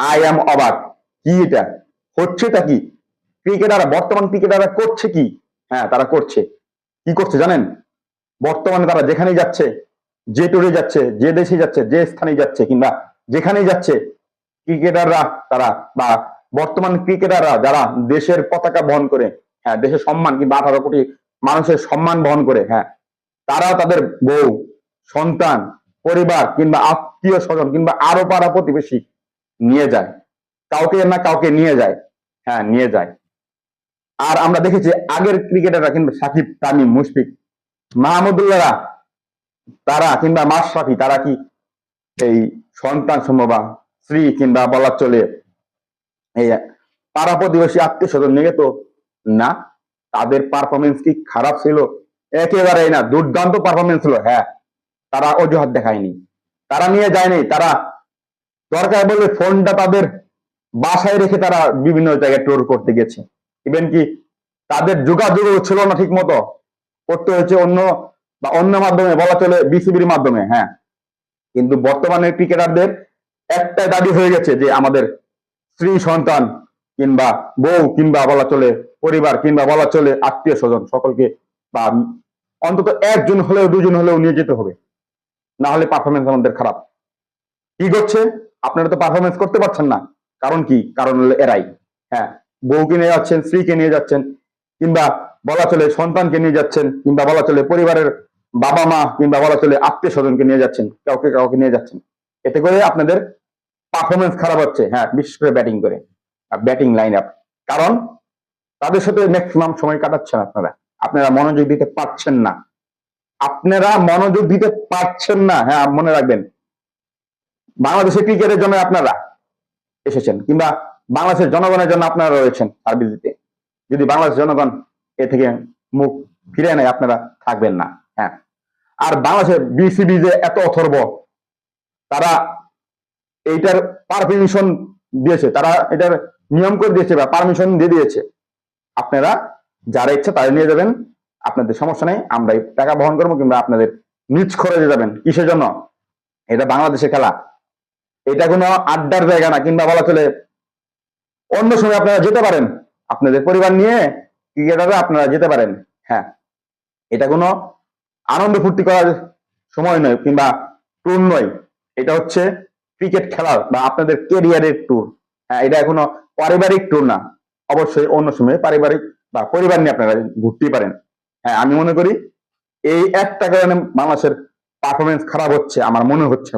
I am অবাক কি এটা? হচ্ছেটা কি? ক্রিকেটাররা, বর্তমান ক্রিকেটাররা করছে কি? হ্যাঁ তারা করছে। কি করছে জানেন? বর্তমানে তারা যেখানেই যাচ্ছে, যে টুরে যাচ্ছে, যে দেশে যাচ্ছে, যে স্থানে যাচ্ছে কিংবা যেখানেই যাচ্ছে, ক্রিকেটাররা তারা বা বর্তমান ক্রিকেটাররা যারা দেশের পতাকা বহন করে হ্যাঁ দেশের সম্মান কিংবা আঠারো কোটি মানুষের সম্মান বহন করে হ্যাঁ তারা তাদের বউ, সন্তান, পরিবার কিংবা আত্মীয় স্বজন কিংবা আরও পাড়া প্রতিবেশী নিয়ে যায়। কাউকে না কাউকে নিয়ে যায়। হ্যাঁ নিয়ে যায়। আর আমরা দেখেছি আগের ক্রিকেটাররা কিংবা সাকিব, তামিম, মুশফিক, মাহমুদুল্লাহরা, তারা কিংবা মাশরাফি, তারা কি এই সন্তান সম্ভবা স্ত্রী কিংবা বলার চলে এই পাড়া প্রতিবেশী আত্মীয় স্বজন নিয়ে তো না, তাদের পারফরমেন্স কি খারাপ ছিল? একেবারেই না, দুর্দান্ত পারফরমেন্স ছিল। হ্যাঁ তারা অজুহাত দেখায়নি। তারা নিয়ে যায়নি, তারা দরকার বলে ফোনটা তাদের বাসায় রেখে তারা বিভিন্ন জায়গায় ট্যুর করতে গেছে। ইভেন কি তাদের যোগাযোগ ছিল না ঠিক মতো করতে হয়েছে অন্য বা অন্য মাধ্যমে, বলা চলে বিসিবির মাধ্যমে হ্যাঁ। কিন্তু বর্তমানে ক্রিকেটারদের একটাই দাবি হয়ে গেছে যে আমাদের স্ত্রী, সন্তান কিংবা বউ কিংবা বলা চলে পরিবার কিংবা বলা চলে আত্মীয় স্বজন সকলকে বা অন্তত একজন হলেও দুজন হলেও নিয়ে যেতে হবে। না হলে পারফরমেন্স আমাদের খারাপ। কি করছে আপনারা তো পারফরমেন্স করতে পারছেন না। কারণ কি? কারণ হলো এরাই। হ্যাঁ বউকে নিয়ে যাচ্ছেন, স্ত্রীকে নিয়ে যাচ্ছেন, কিংবা বলা চলে সন্তানকে নিয়ে যাচ্ছেন, কিংবা বলা চলে পরিবারের বাবা মা কিংবা বলা চলে আত্মীয় স্বজনকে নিয়ে যাচ্ছেন, কাউকে কাউকে নিয়ে যাচ্ছেন। এতে করে আপনাদের পারফরমেন্স খারাপ হচ্ছে। হ্যাঁ বিশেষ করে ব্যাটিং করে ব্যাটিং লাইন আপ কারণ তাদের সাথে ম্যাক্সিমাম সময় কাটাচ্ছেন আপনারা। আপনারা মনোযোগ দিতে পারছেন না। আপনারা মনোযোগ দিতে পারছেন না। হ্যাঁ মনে রাখবেন বাংলাদেশের ক্রিকেটের জন্য আপনারা এসেছেন কিংবা বাংলাদেশের জনগণের জন্য আপনারা রয়েছেন সার্ভিস যদি বাংলাদেশ জনগণ এ থেকে মুখ ফিরে নেয়, আপনারা থাকবেন না। হ্যাঁ। আর বাংলাদেশের বিসিবি যে এত অথর্ব, তারা এইটার পারমিশন দিয়েছে, তারা এটার নিয়ম করে দিয়েছে বা পারমিশন দিয়ে দিয়েছে। আপনারা যারা ইচ্ছা তারা নিয়ে যাবেন। আপনাদের সমস্যা নেই আমরা টাকা বহন করব কিংবা আপনাদের নিজ খরচে যাবেন। কিসের জন্য? এটা বাংলাদেশের খেলা। এটা কোনো আড্ডার জায়গা না, কিংবা বলা চলে অন্য সময় আপনারা যেতে পারেন। আপনাদের পরিবার নিয়ে ক্রিকেটারে আপনারা যেতে পারেন। হ্যাঁ এটা কোনো আনন্দ ফুর্তি করার সময় নয়, কিংবা ট্যুর নয়। এটা হচ্ছে ক্রিকেট খেলার বা আপনাদের কেরিয়ারের ট্যুর হ্যাঁ এটা এখনও পারিবারিক ট্যুর না। অবশ্যই অন্য সময় পারিবারিক বা পরিবার নিয়ে আপনারা ঘুরতেই পারেন। হ্যাঁ আমি মনে করি এই একটা কারণে বাংলাদেশের পারফরমেন্স খারাপ হচ্ছে, আমার মনে হচ্ছে।